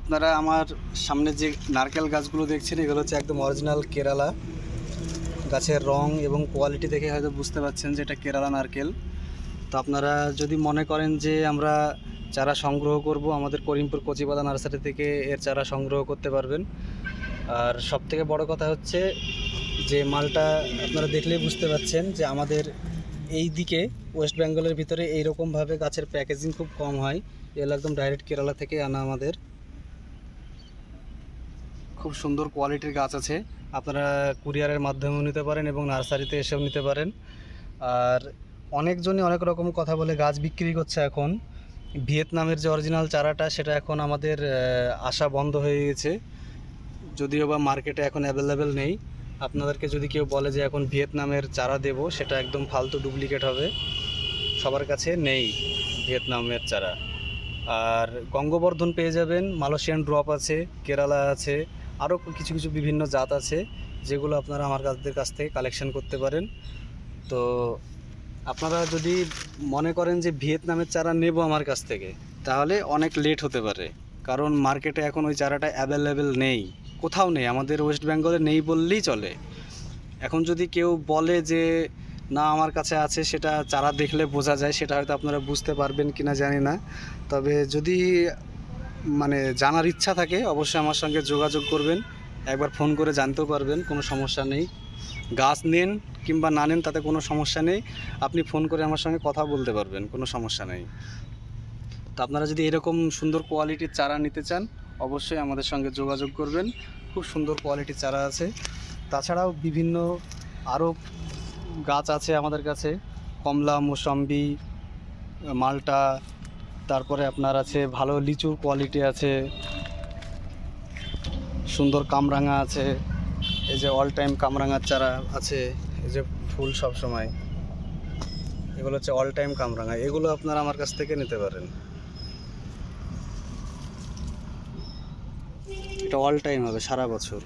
আপনারা আমার সামনে যে নারকেল গাছগুলো দেখছেন, এগুলো হচ্ছে একদম অরিজিনাল কেরালা। গাছের রং এবং কোয়ালিটি দেখে হয়তো বুঝতে পারছেন যে এটা কেরালা নারকেল। তো আপনারা যদি মনে করেন যে আমরা চারা সংগ্রহ করব, আমাদের করিমপুর কচিপাতা নার্সারি থেকে এর চারা সংগ্রহ করতে পারবেন। আর সব থেকে বড় কথা হচ্ছে যে মালটা আপনারা দেখলেই বুঝতে পারছেন যে আমাদের এই দিকে ওয়েস্ট বেঙ্গলের ভিতরে এইরকমভাবে গাছের প্যাকেজিং খুব কম হয়। এগুলো একদম ডাইরেক্ট কেরালা থেকে আনা আমাদের। খুব সুন্দর কোয়ালিটির গাছ আছে। আপনারা কুরিয়ারের মাধ্যমেও নিতে পারেন এবং নার্সারিতে এসেও নিতে পারেন। আর অনেকজনই অনেক রকম কথা বলে গাছ বিক্রি করছে এখন। ভিয়েতনামের যে অরিজিনাল চারাটা, সেটা এখন আমাদের আসা বন্ধ হয়ে গেছে। যদিও বা মার্কেটে এখন অ্যাভেলেবেল নেই। আপনাদেরকে যদি কেউ বলে যে এখন ভিয়েতনামের চারা দেব, সেটা একদম ফালতু ডুপ্লিকেট হবে। সবার কাছে নেই ভিয়েতনামের চারা। আর গঙ্গবর্ধন পেয়ে যাবেন, মালয়েশিয়ান ড্রপ আছে, কেরালা আছে। আরও কিছু কিছু বিভিন্ন জাত আছে, যেগুলো আপনারা আমার কাছদের কাছ থেকে কালেকশন করতে পারেন। তো আপনারা যদি মনে করেন যে ভিয়েতনামের চারা নেব আমার কাছ থেকে, তাহলে অনেক লেট হতে পারে। কারণ মার্কেটে এখন ওই চারাটা অ্যাভেলেবেল নেই। কোথাও নেই, আমাদের ওয়েস্ট বেঙ্গলে নেই বললেই চলে। এখন যদি কেউ বলে যে, না, আমার কাছে আছে, সেটা চারা দেখলে বোঝা যায়। সেটা হয়তো আপনারা বুঝতে পারবেন কিনা জানি না। তবে যদি মানে জানার ইচ্ছা থাকে, অবশ্যই আমার সঙ্গে যোগাযোগ করবেন। একবার ফোন করে জানতেও পারবেন, কোনো সমস্যা নেই। গাছ নেন কিংবা না নেন, তাতে কোনো সমস্যা নেই। আপনি ফোন করে আমার সঙ্গে কথা বলতে পারবেন, কোনো সমস্যা নেই। তো আপনারা যদি এরকম সুন্দর কোয়ালিটির চারা নিতে চান, অবশ্যই আমাদের সঙ্গে যোগাযোগ করবেন। খুব সুন্দর কোয়ালিটির চারা আছে। তাছাড়াও বিভিন্ন আরও গাছ আছে আমাদের কাছে। কমলা, মোসাম্বি, মালটা তারপরে আপনার আছে ভালো লিচুর কোয়ালিটি আছে, সুন্দর কামরাঙা আছে, এই যে অল টাইম কামরাঙার চারা আছে, এই যে ফুল সব সময়। এগুলো হচ্ছে অল টাইম কামরাঙা, এগুলো আপনারা আমার কাছ থেকে নিতে পারেন। এটা অল টাইম হবে, সারা বছর।